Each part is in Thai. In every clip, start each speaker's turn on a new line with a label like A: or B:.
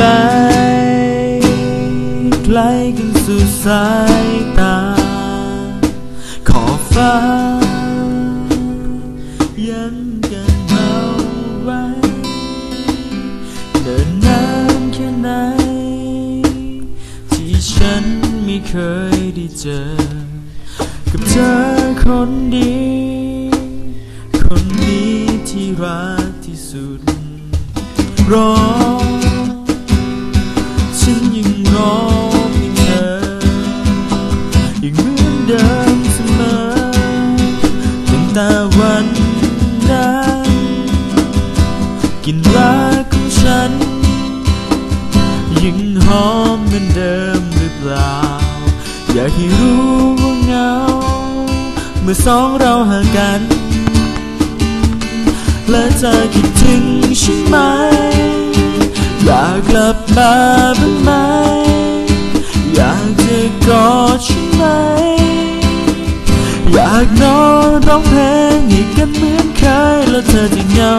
A: ไกันสุดสายตา ขอฟ้า ยันกันเอาไว้เดินนานแค่ไหน ที่ฉันไม่เคยได้เจอ กับเธอคนดี คนนี้ที่รักที่สุดรอ เหมือนเดิมเสมอตั้งแต่วันนั้นกินรักของฉันยังหอมเหมือนเดิมหรือเปล่า อยากให้รู้ว่าเหงา เมื่อสองเราห่างกัน และเธอคิดถึงฉันไหมอยากกลับมาบ้างไหมากนอนร้องเพลงอีกกันเหมือนเคยแล้วเธอจะเหงา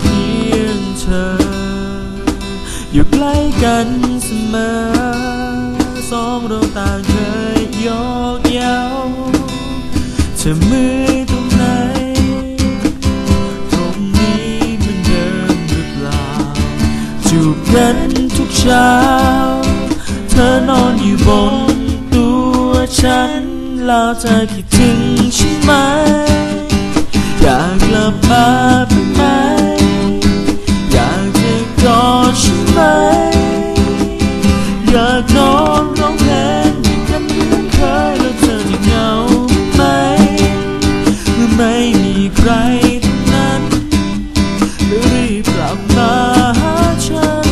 A: เพียงเธอ อยู่ใกล้กันเสมอ สองเราต่างเคยยอกเย้าเธอมือตรงไหน ตรงนี้มือนเดิมหรือเปล่า จูบกันทุกเช้า เธอนอนอยู่บนตัวฉัน แล้วเธอคิดถึงฉันไหม อยากนอนร้องเพลงให้กันเหมือนเคยแล้วเธอจะเหงาไหมเมื่อไม่มีใครทั้งนั้นรีบกลับมาหาฉัน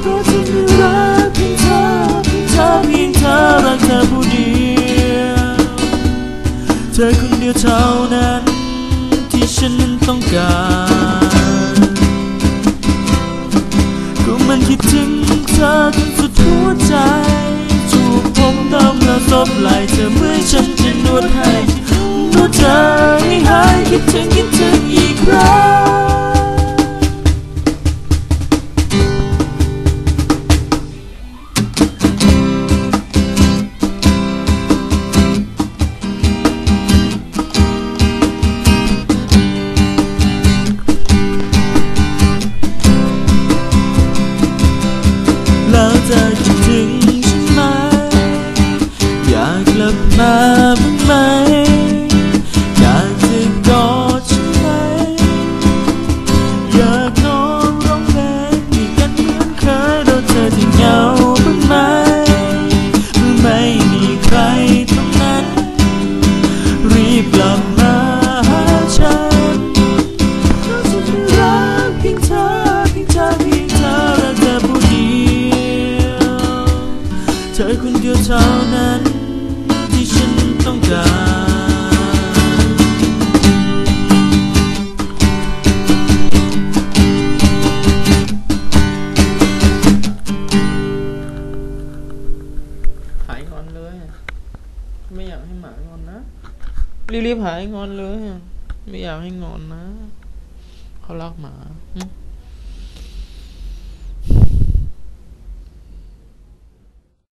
A: เพราะฉันไม่รักเพียงเธอเพียงเธอเพียงเธอรักเธอผู้เดียวเธอคนเดียวเท่านั้น ที่ฉันนั้นต้องการ ดให้นวดเธอให้หายคิดถึงคิดถึงอีกครั้ง รีบ
B: ๆหายงอนเลย ไม่อยากให้งอนนะ เขารักหมา